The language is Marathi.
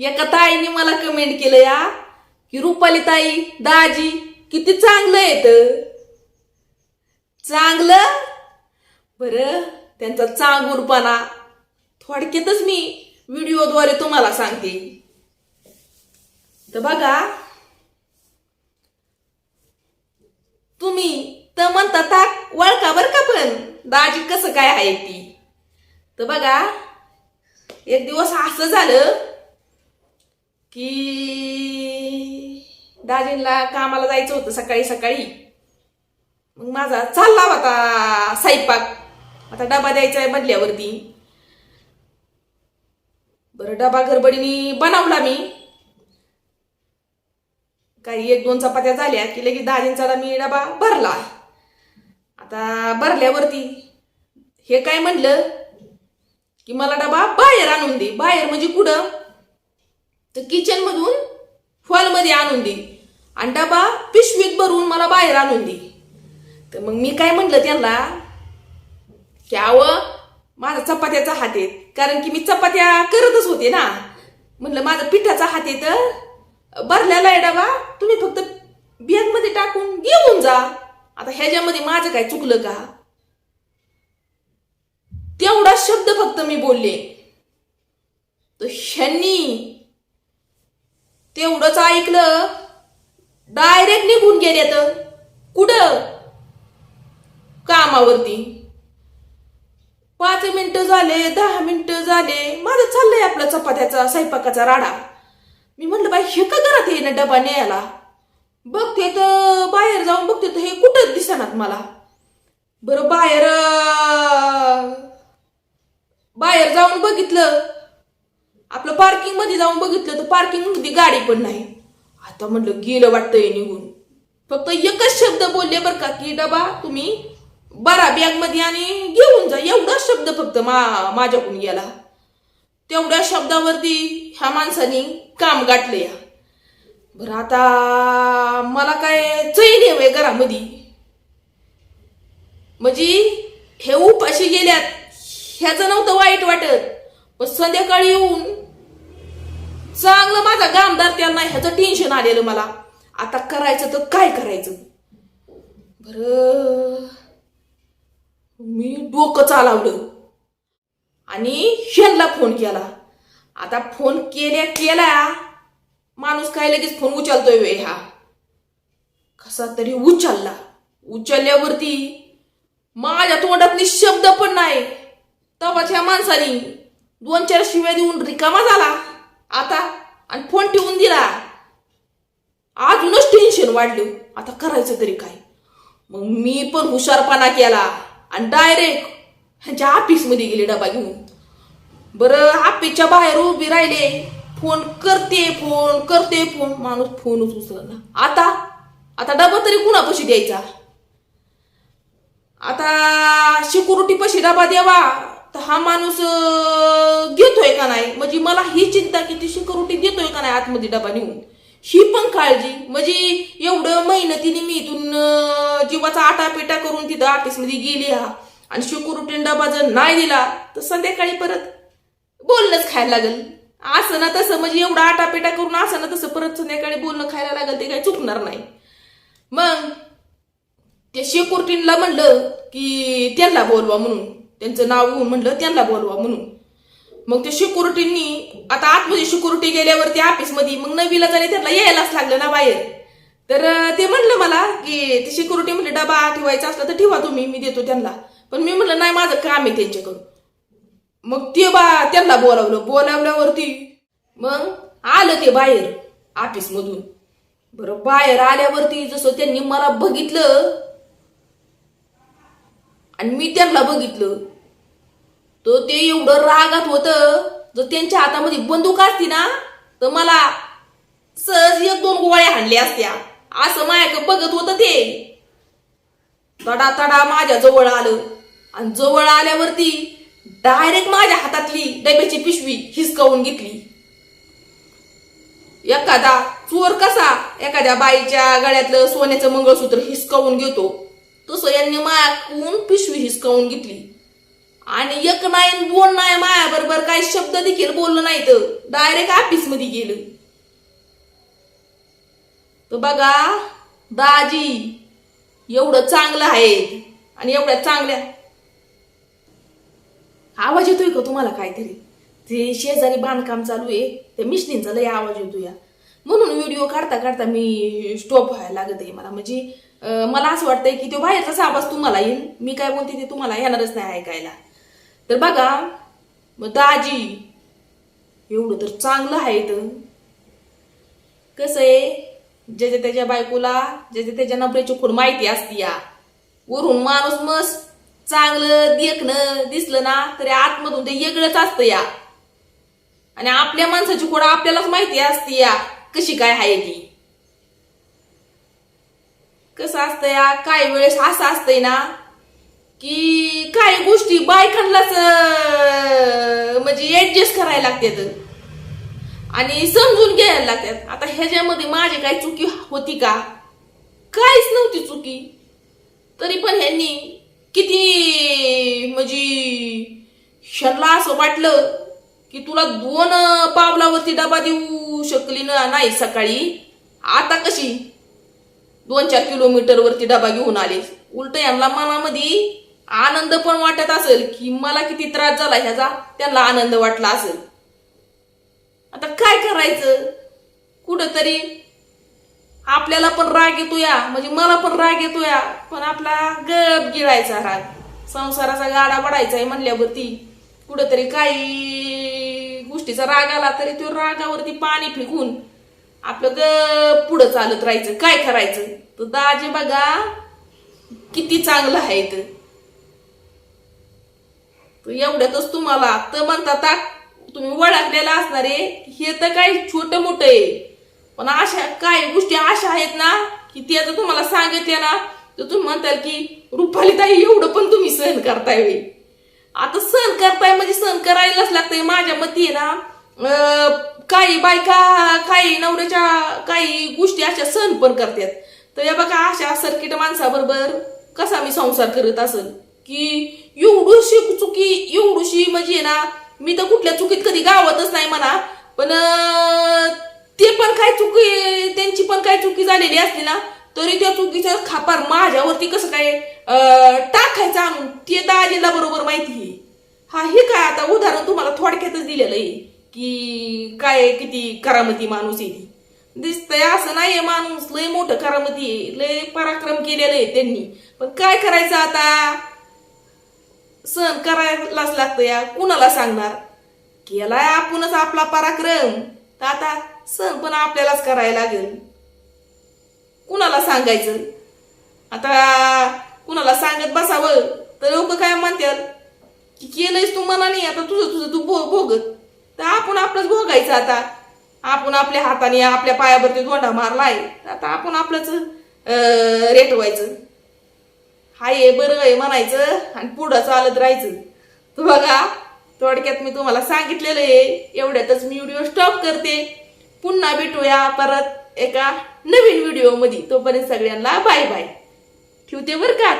एका ताईने मला कमेंट केलं या की रुपाली ताई दाजी किती चांगलं येत चांगलं? बरं त्यांचा चांगुरपणा थोडक्यातच मी व्हिडिओद्वारे तुम्हाला सांगते. तर बघा तुम्ही तर म्हणता ताक वळका बर का पण दाजी कसं काय आहे ती? तर बघा एक दिवस असं झालं की दाजींना कामाला जायचं होतं सकाळी सकाळी. मग माझा चालला होता साईपाक आता डबा द्यायचा आहे बदल्यावरती बरं डबा गडबडीने बनवला मी. काही एक दोन चपात्या झाल्या की लगेच दाजींचा मी डबा भरला. आता भरल्यावरती हे काय म्हणलं? की मला डबा बाहेर आणून दे. बाहेर म्हणजे कुठं? तर किचन मधून हॉलमध्ये आणून दे. आणि डबा पिशवीत भरून मला बाहेर आणून दे. तर मग मी काय म्हणलं त्यांना की आव माझा चपात्याचा हात आहे. कारण की मी चपात्या करतच होते ना. म्हणलं माझा पिठाचा हात आहे तर भरलेला आहे डबा तुम्ही फक्त बॅगमध्ये टाकून घेऊन जा. आता ह्याच्यामध्ये माझं काय चुकलं का? तेवढा शब्द फक्त मी बोलले. तर ह्यांनी तेवढंच ऐकलं डायरेक्ट निघून गेले तर. कुठं? कामावरती. पाच मिनिटं झाले दहा मिनिटं झाले माझं चाललंय आपला चपात्याचा स्वयंपाकाचा राडा. मी म्हणलं बाई हे का घरात ये ना डबा न्यायला? बघते तर बाहेर जाऊन बघते तर हे कुठंच दिसणार मला? बरं बाहेर बाहेर जाऊन बघितलं. आपलं पार्किंगमध्ये जाऊन बघितलं तर पार्किंगमध्ये गाडी पण नाही. आता म्हटलं गेलं वाटतंय निघून. फक्त एकच शब्द बोलले बरं का की डबा तुम्ही बरा बॅगमध्ये आणि घेऊन जा. एवढा शब्द फक्त मा माझ्याकडून गेला. तेवढ्या शब्दावरती ह्या माणसाने काम गाठलं या. बरं आता मला काय चैन आहे घरामध्ये? म्हणजे हे उपाशी गेल्यात. ह्याचं नव्हतं वाईट वाटत. पण संध्याकाळी येऊन चांगलं माझा गामदार त्यांना ह्याचं टेन्शन आलेलं मला. आता करायचं तर काय करायचं? बर मी डोकं चालवलं. आणि शेनला फोन केला. आता फोन केल्या केला माणूस काय लगेच फोन उचलतोय वे हा. कसा तरी उचलला. उचलल्यावरती माझ्या तोंडातली शब्द पण नाही. तेव्हाच ह्या दोन चार शिव्या देऊन रिकामा झाला. आता आणि फोन ठेवून दिला. अजूनच टेन्शन वाढलं. आता करायचं तरी काय? मग मी पण हुशारपणा केला. आणि डायरेक्ट ह्यांच्या ऑफिसमध्ये गेले डबा घेऊन. बरं ऑफिसच्या बाहेर उभी राहिले. फोन करते फोन करते फोन. माणूस फोनच उचलला आता आता डबा तरी कुणापाशी द्यायचा? आता सिक्युरिटी पशी डबा द्यावा. तर हा माणूस घेतोय का नाही? म्हणजे मला ही चिंता की ती सिक्युरिटी देतोय का नाही आतमध्ये डबा नेऊन? ही पण काळजी. म्हणजे एवढं मेहनतीने मी इथून जीवाचा आटापेटा करून तिथं ऑफिसमध्ये गेली हा आणि सिक्युरिटी डबा जर नाही दिला तर संध्याकाळी परत बोलणंच खायला लागल. असं ना तसं म्हणजे एवढा आटापेटा करून असं ना तसं परत संध्याकाळी बोलणं खायला लागल ते काही चुकणार नाही. मग त्या शेकोर्टीनला म्हणलं की त्यांना बोलवा म्हणून. त्यांचं नाव घेऊन म्हणलं त्यांना बोलवा म्हणून. मग त्या सिक्युरिटींनी आता आतमध्ये सिक्युरिटी गेल्यावरती ऑफिसमध्ये मग नवीला जाणे त्यांना यायलाच लागलं ना बाहेर तर ते म्हणलं मला की ते सिक्युरिटी म्हणले डबा ठेवायचा असला तर ठेवा तुम्ही मी देतो त्यांना. पण मी म्हणलं नाही माझं काम आहे त्यांच्याकडून. मग ते बा त्यांना बोलावलं बोलावल्यावरती मग आलं ते बाहेर ऑफिसमधून बरं बाहेर आल्यावरती जसं त्यांनी मला बघितलं आणि मी त्यांना बघितलं तर ते एवढं रागात होतं. जर त्यांच्या हातामध्ये बंदूक असती ना तर मला सहज एक दोन गोळ्या हाणल्या असत्या. असं माझ्याकडे बघत होतं ते. तडा तडा माझ्या जवळ आलं. आणि जवळ आल्यावरती डायरेक्ट माझ्या हातातली डब्याची पिशवी हिसकावून घेतली. एखादा चोर कसा एखाद्या बाईच्या गळ्यातलं सोन्याचं मंगळसूत्र हिसकावून घेतो तसं यांनी मायाकून पिशवी हिसकावून घेतली. आणि एक नाही दोन नाही माया बरोबर काही शब्द देखील बोललं नाही तर डायरेक्ट ऑफिसमध्ये गेलं. तर बघा दाजी एवढं चांगलं आहे. आणि एवढ्या चांगल्या. आवाज येतोय का तुम्हाला काहीतरी? ते शेजारी बांधकाम चालू आहे. त्या मिशनींचा लय आवाज येतो या म्हणून व्हिडिओ काढता काढता मी स्टॉप व्हायला लागत आहे मला. म्हणजे मला असं वाटतंय की तो बाहेरचाच आवाज तुम्हाला येईल. मी काय बोलते ते तुम्हाला येणारच नाही ऐकायला. तर बघा मग दाजी एवढं तर चांगलं आहे तर कसं आहे? ज्याच्या त्याच्या बायकोला ज्याच्या त्याच्या नबऱ्याची खूण माहिती असती या. वरून माणूस मस्त चांगलं देखणं दिसलं ना तरी आतमधून ते वेगळंच असतं या. आणि आपल्या माणसाची खोड आपल्यालाच माहिती असते या. कशी काय आहे ती? कसं असतं या? काही वेळेस असं असतंय ना की काही गोष्टी बायकांनाच म्हणजे ऍडजस्ट करायला लागतात. आणि समजून घ्यायला लागतात. आता ह्याच्यामध्ये माझी काही चुकी होती का? काहीच नव्हती चुकी. तरी पण ह्यांनी किती म्हणजे ह्यांना असं वाटलं की तुला दोन पावलावरती डबा देऊ शकली ना नाही सकाळी? आता कशी? दोन चार किलोमीटरवरती डबा घेऊन आले उलट यांना मनामध्ये आनंद पण वाटत असेल की मला किती त्रास झाला ह्याचा त्यांना आनंद वाटला असेल. आता काय करायचं? कुठंतरी आपल्याला पण राग येतो या म्हणजे मला पण राग येतो या पण आपला गप गिळायचा राग. संसाराचा गाडा वाढायचा आहे म्हणल्यावरती कुठंतरी काही गोष्टीचा राग आला तरी तो रागावरती पाणी फेकून आपलं ग पुढं चालत राहायचं. काय करायचं? तर दाजी बघा किती चांगलं आहे तर एवढ्यातच तुम्हाला तर म्हणतात तुम्ही वडाकलेला असणार आहे. हे तर काही छोट मोठं आहे. पण अशा काही गोष्टी अशा आहेत ना की त्याचं तुम्हाला सांगितले ना तर तुम्ही म्हणताल की रुपाली ताई एवढं पण तुम्ही सहन करताय होय. आता सहन करताय म्हणजे सहन करायलाच लागतंय. माझ्या मते आहे ना काही बायका काही नवऱ्याच्या काही गोष्टी अशा सहन पण करतात. तर या बघा अशा सर्किट माणसाबरोबर कसा मी संसार करत असेल की एवढीशी चुकी एवढीशी म्हणजे ना मी तर कुठल्या चुकीत कधी गावतच नाही म्हणा पण ते पण काय चुकी त्यांची पण काय चुकी झालेली असली ना तरी त्या चुकीचा खापार माझ्यावरती कसं काय टाकायचं आणून ते दाजीला बरोबर माहिती आहे. हा हे काय आता उदाहरण तुम्हाला थोडक्यातच दिलेलं आहे की काय किती करामती माणूस आहे दिसतंय असं नाहीये माणूस लय मोठं करामती आहे लय पराक्रम केलेलं आहे त्यांनी. पण काय करायचं आता? सहन करायलाच लागतं या कुणाला सांगणार? केलाय आपणच आपला पराक्रम. तर आता सण पण आपल्यालाच करायला लागेल. कुणाला सांगायचं? आता कुणाला सांगत बसावं? तर लोक काय म्हणतात की केलंयस तू मना नाही आता तुझं तुझं तू भो भोगत. तर आपण आपलंच भोगायचं आता. आपण आपल्या हाताने आपल्या पायावरती धोंडा मारलाय. तर आता आपण आपलंच रेटवायचं. हाय बरं आहे म्हणायचं आणि पुढं चालत राहायचं. तर बघा थोडक्यात मी तुम्हाला सांगितलेलं आहे एवढ्यातच मी व्हिडिओ स्टॉप करते. पुन्हा भेटूया परत एका नवीन व्हिडिओमध्ये तोपर्यंत सगळ्यांना बाय बाय ठेवते बरं का?